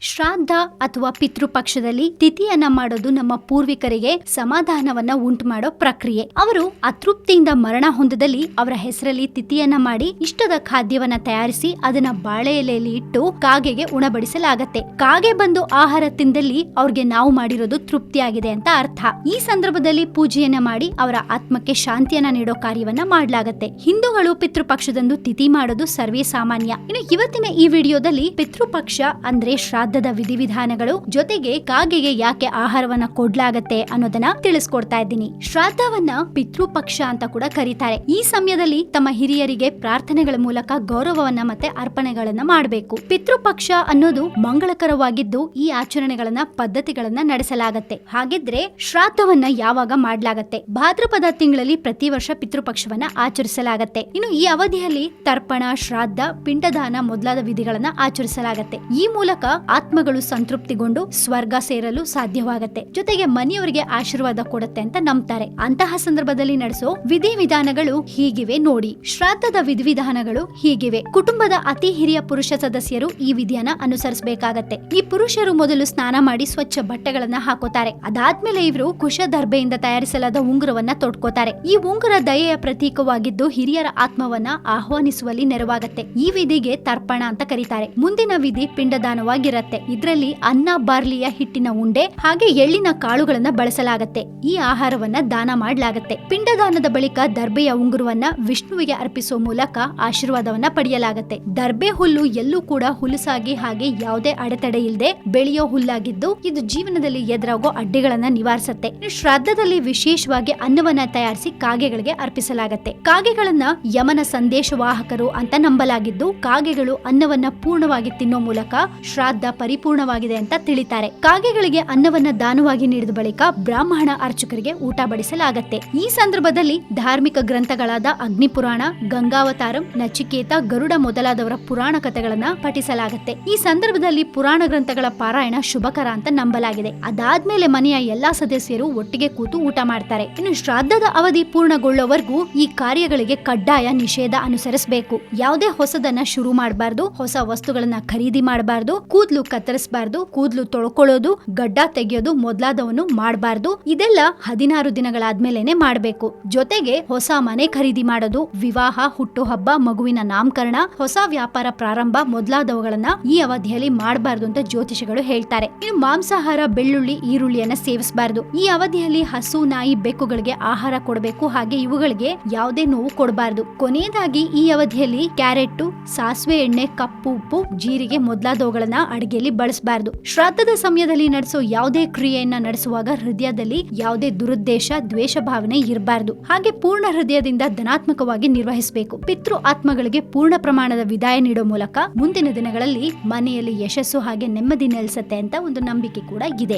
ಶ್ರಾದ್ದ ಅಥವಾ ಪಿತೃಪಕ್ಷದಲ್ಲಿ ತಿಥಿಯನ್ನ ಮಾಡೋದು ನಮ್ಮ ಪೂರ್ವಿಕರಿಗೆ ಸಮಾಧಾನವನ್ನ ಉಂಟು ಮಾಡೋ ಪ್ರಕ್ರಿಯೆ. ಅವರು ಅತೃಪ್ತಿಯಿಂದ ಮರಣ ಹೊಂದದಲ್ಲಿ ಅವರ ಹೆಸರಲ್ಲಿ ತಿಥಿಯನ್ನ ಮಾಡಿ ಇಷ್ಟದ ಖಾದ್ಯವನ್ನ ತಯಾರಿಸಿ ಅದನ್ನ ಬಾಳೆ ಎಲೆಯಲ್ಲಿ ಇಟ್ಟು ಕಾಗೆಗೆ ಉಣಬಡಿಸಲಾಗತ್ತೆ. ಕಾಗೆ ಬಂದು ಆಹಾರ ತಿಂದಲ್ಲಿ ಅವ್ರಿಗೆ ನಾವು ಮಾಡಿರೋದು ತೃಪ್ತಿಯಾಗಿದೆ ಅಂತ ಅರ್ಥ. ಈ ಸಂದರ್ಭದಲ್ಲಿ ಪೂಜೆಯನ್ನ ಮಾಡಿ ಅವರ ಆತ್ಮಕ್ಕೆ ಶಾಂತಿಯನ್ನ ನೀಡೋ ಕಾರ್ಯವನ್ನ ಮಾಡಲಾಗತ್ತೆ. ಹಿಂದೂಗಳು ಪಿತೃಪಕ್ಷದಂದು ತಿಥಿ ಮಾಡೋದು ಸರ್ವೇ ಸಾಮಾನ್ಯ. ಇನ್ನು ಇವತ್ತಿನ ಈ ವಿಡಿಯೋದಲ್ಲಿ ಪಿತೃಪಕ್ಷ ಅಂದ್ರೆ ಶ್ರಾದ್ದದ ವಿಧಿವಿಧಾನಗಳು ಜೊತೆಗೆ ಕಾಗೆಗೆ ಯಾಕೆ ಆಹಾರವನ್ನ ಕೊಡ್ಲಾಗತ್ತೆ ಅನ್ನೋದನ್ನ ತಿಳಿಸ್ಕೊಡ್ತಾ ಇದ್ದೀನಿ. ಶ್ರಾದ್ದವನ್ನ ಪಿತೃಪಕ್ಷ ಅಂತ ಕೂಡ ಕರೀತಾರೆ. ಈ ಸಮಯದಲ್ಲಿ ತಮ್ಮ ಹಿರಿಯರಿಗೆ ಪ್ರಾರ್ಥನೆಗಳ ಮೂಲಕ ಗೌರವವನ್ನ ಮತ್ತೆ ಅರ್ಪಣೆಗಳನ್ನ ಮಾಡಬೇಕು. ಪಿತೃಪಕ್ಷ ಅನ್ನೋದು ಮಂಗಳಕರವಾಗಿದ್ದು ಈ ಆಚರಣೆಗಳನ್ನ, ಪದ್ಧತಿಗಳನ್ನ ನಡೆಸಲಾಗತ್ತೆ. ಹಾಗಿದ್ರೆ ಶ್ರಾದ್ದವನ್ನ ಯಾವಾಗ ಮಾಡ್ಲಾಗತ್ತೆ? ಭಾದ್ರಪದ ತಿಂಗಳಲ್ಲಿ ಪ್ರತಿ ವರ್ಷ ಪಿತೃಪಕ್ಷವನ್ನ ಆಚರಿಸಲಾಗತ್ತೆ. ಇನ್ನು ಈ ಅವಧಿಯಲ್ಲಿ ತರ್ಪಣ, ಶ್ರಾದ್ದ, ಪಿಂಡದಾನ ಮೊದಲಾದ ವಿಧಿಗಳನ್ನ ಆಚರಿಸಲಾಗತ್ತೆ. ಈ ಮೂಲಕ ಆತ್ಮಗಳು ಸಂತೃಪ್ತಿಗೊಂಡು ಸ್ವರ್ಗ ಸೇರಲು ಸಾಧ್ಯವಾಗತ್ತೆ. ಜೊತೆಗೆ ಮನೆಯವರಿಗೆ ಆಶೀರ್ವಾದ ಕೊಡುತ್ತೆ ಅಂತ ನಂಬ್ತಾರೆ. ಅಂತಹ ಸಂದರ್ಭದಲ್ಲಿ ನಡೆಸೋ ವಿಧಿವಿಧಾನಗಳು ಹೀಗಿವೆ ನೋಡಿ. ಶ್ರಾದ್ದದ ವಿಧಿವಿಧಾನಗಳು ಹೀಗಿವೆ. ಕುಟುಂಬದ ಅತಿ ಹಿರಿಯ ಪುರುಷ ಸದಸ್ಯರು ಈ ವಿಧಿಯನ್ನ ಅನುಸರಿಸಬೇಕಾಗತ್ತೆ. ಈ ಪುರುಷರು ಮೊದಲು ಸ್ನಾನ ಮಾಡಿ ಸ್ವಚ್ಛ ಬಟ್ಟೆಗಳನ್ನ ಹಾಕೋತಾರೆ. ಅದಾದ್ಮೇಲೆ ಇವರು ಕುಶ ದರ್ಬೆಯಿಂದ ತಯಾರಿಸಲಾದ ಉಂಗುರವನ್ನ ತೊಡ್ಕೋತಾರೆ ಈ ಉಂಗುರ ದಯೆಯ ಪ್ರತೀಕವಾಗಿದ್ದು ಹಿರಿಯರ ಆತ್ಮವನ್ನ ಆಹ್ವಾನಿಸುವಲ್ಲಿ ನೆರವಾಗತ್ತೆ. ಈ ವಿಧಿಗೆ ತರ್ಪಣ ಅಂತ ಕರೀತಾರೆ. ಮುಂದಿನ ವಿಧಿ ಪಿಂಡದಾನವಾಗಿರತ್ತೆ. ಇದರಲ್ಲಿ ಅನ್ನ, ಬಾರ್ಲಿಯ ಹಿಟ್ಟಿನ ಉಂಡೆ, ಹಾಗೆ ಎಳ್ಳಿನ ಕಾಳುಗಳನ್ನ ಬಳಸಲಾಗತ್ತೆ. ಈ ಆಹಾರವನ್ನ ದಾನ ಮಾಡಲಾಗತ್ತೆ. ಪಿಂಡದಾನದ ಬಳಿಕ ದರ್ಬೆಯ ಉಂಗುರವನ್ನ ವಿಷ್ಣುವಿಗೆ ಅರ್ಪಿಸುವ ಮೂಲಕ ಆಶೀರ್ವಾದವನ್ನ ಪಡೆಯಲಾಗತ್ತೆ. ದರ್ಬೆ ಹುಲ್ಲು ಎಲ್ಲೂ ಕೂಡ ಹುಲುಸಾಗಿ ಹಾಗೆ ಯಾವುದೇ ಅಡೆತಡೆ ಇಲ್ಲದೆ ಬೆಳೆಯೋ ಹುಲ್ಲಾಗಿದ್ದು ಇದು ಜೀವನದಲ್ಲಿ ಎದುರಾಗೋ ಅಡ್ಡಿಗಳನ್ನ ನಿವಾರಿಸುತ್ತೆ. ಶ್ರಾದ್ದದಲ್ಲಿ ವಿಶೇಷವಾಗಿ ಅನ್ನವನ್ನ ತಯಾರಿಸಿ ಕಾಗೆಗಳಿಗೆ ಅರ್ಪಿಸಲಾಗತ್ತೆ. ಕಾಗೆಗಳನ್ನ ಯಮನ ಸಂದೇಶವಾಹಕರು ಅಂತ ನಂಬಲಾಗಿದ್ದು ಕಾಗೆಗಳು ಅನ್ನವನ್ನ ಪೂರ್ಣವಾಗಿ ತಿನ್ನೋ ಮೂಲಕ ಶ್ರಾದ್ದ ಪರಿಪೂರ್ಣವಾಗಿದೆ ಅಂತ ತಿಳಿತಾರೆ. ಕಾಗೆಗಳಿಗೆ ಅನ್ನವನ್ನ ದಾನವಾಗಿ ನೀಡಿದ ಬಳಿಕ ಬ್ರಾಹ್ಮಣ ಅರ್ಚಕರಿಗೆ ಊಟ ಬಡಿಸಲಾಗತ್ತೆ. ಈ ಸಂದರ್ಭದಲ್ಲಿ ಧಾರ್ಮಿಕ ಗ್ರಂಥಗಳಾದ ಅಗ್ನಿಪುರಾಣ, ಗಂಗಾವತಾರಂ, ನಚಿಕೇತ, ಗರುಡ ಮೊದಲಾದವರ ಪುರಾಣ ಕಥೆಗಳನ್ನ ಪಠಿಸಲಾಗತ್ತೆ. ಈ ಸಂದರ್ಭದಲ್ಲಿ ಪುರಾಣ ಗ್ರಂಥಗಳ ಪಾರಾಯಣ ಶುಭಕರ ಅಂತ ನಂಬಲಾಗಿದೆ. ಅದಾದ್ಮೇಲೆ ಮನೆಯ ಎಲ್ಲಾ ಸದಸ್ಯರು ಒಟ್ಟಿಗೆ ಕೂತು ಊಟ ಮಾಡ್ತಾರೆ. ಇನ್ನು ಶ್ರಾದ್ದದ ಅವಧಿ ಪೂರ್ಣಗೊಳ್ಳುವವರೆಗೂ ಈ ಕಾರ್ಯಗಳಿಗೆ ಕಡ್ಡಾಯ ನಿಷೇಧ ಅನುಸರಿಸಬೇಕು. ಯಾವುದೇ ಹೊಸದನ್ನ ಶುರು ಮಾಡಬಾರದು, ಹೊಸ ವಸ್ತುಗಳನ್ನ ಖರೀದಿ ಮಾಡಬಾರದು, ಕೂದ್ಲು ಕತ್ತರಿಸಬಾರ್ದು, ಕೂದಲು ತೊಳ್ಕೊಳ್ಳೋದು, ಗಡ್ಡ ತೆಗೆಯೋದು, ಮೊದಲಾದವನು ಮಾಡಬಾರ್ದು, ಇದೆಲ್ಲ ಹದಿನಾರು ದಿನಗಳಾದ್ಮೇಲೆನೆ ಮಾಡಬೇಕು. ಜೊತೆಗೆ ಹೊಸ ಮನೆ ಖರೀದಿ ಮಾಡೋದು, ವಿವಾಹ, ಹುಟ್ಟುಹಬ್ಬ, ಮಗುವಿನ ನಾಮಕರಣ, ಹೊಸ ವ್ಯಾಪಾರ ಪ್ರಾರಂಭ, ಮೊದಲಾದವುಗಳನ್ನ ಈ ಅವಧಿಯಲ್ಲಿ ಮಾಡಬಾರ್ದು ಅಂತ ಜ್ಯೋತಿಷಿಗಳು ಹೇಳ್ತಾರೆ. ಇನ್ನು ಮಾಂಸಾಹಾರ, ಬೆಳ್ಳುಳ್ಳಿ, ಈರುಳ್ಳಿಯನ್ನ ಸೇವಿಸಬಾರ್ದು. ಈ ಅವಧಿಯಲ್ಲಿ ಹಸು, ನಾಯಿ, ಬೆಕ್ಕುಗಳಿಗೆ ಆಹಾರ ಕೊಡಬೇಕು, ಹಾಗೆ ಇವುಗಳಿಗೆ ಯಾವುದೇ ನೋವು ಕೊಡಬಾರ್ದು. ಕೊನೆಯದಾಗಿ ಈ ಅವಧಿಯಲ್ಲಿ ಕ್ಯಾರೆಟ್ ಸಾಸಿವೆ ಎಣ್ಣೆ, ಕಪ್ಪು ಉಪ್ಪು, ಜೀರಿಗೆ, ಮೊದಲಾದವುಗಳನ್ನ ಅಡಿಗೆಯಲ್ಲಿ ಬಳಸಬಾರದು. ಶ್ರಾದ್ದದ ಸಮಯದಲ್ಲಿ ನಡೆಸೋ ಯಾವುದೇ ಕ್ರಿಯೆಯನ್ನ ನಡೆಸುವಾಗ ಹೃದಯದಲ್ಲಿ ಯಾವುದೇ ದುರುದ್ದೇಶ, ದ್ವೇಷ ಭಾವನೆ ಇರಬಾರದು. ಹಾಗೆ ಪೂರ್ಣ ಹೃದಯದಿಂದ ಧನಾತ್ಮಕವಾಗಿ ನಿರ್ವಹಿಸಬೇಕು. ಪಿತೃ ಆತ್ಮಗಳಿಗೆ ಪೂರ್ಣ ಪ್ರಮಾಣದ ವಿದಾಯ ನೀಡೋ ಮೂಲಕ ಮುಂದಿನ ದಿನಗಳಲ್ಲಿ ಮನೆಯಲ್ಲಿ ಯಶಸ್ಸು ಹಾಗೆ ನೆಮ್ಮದಿ ನೆಲೆಸುತ್ತೆ ಅಂತ ಒಂದು ನಂಬಿಕೆ ಕೂಡ ಇದೆ.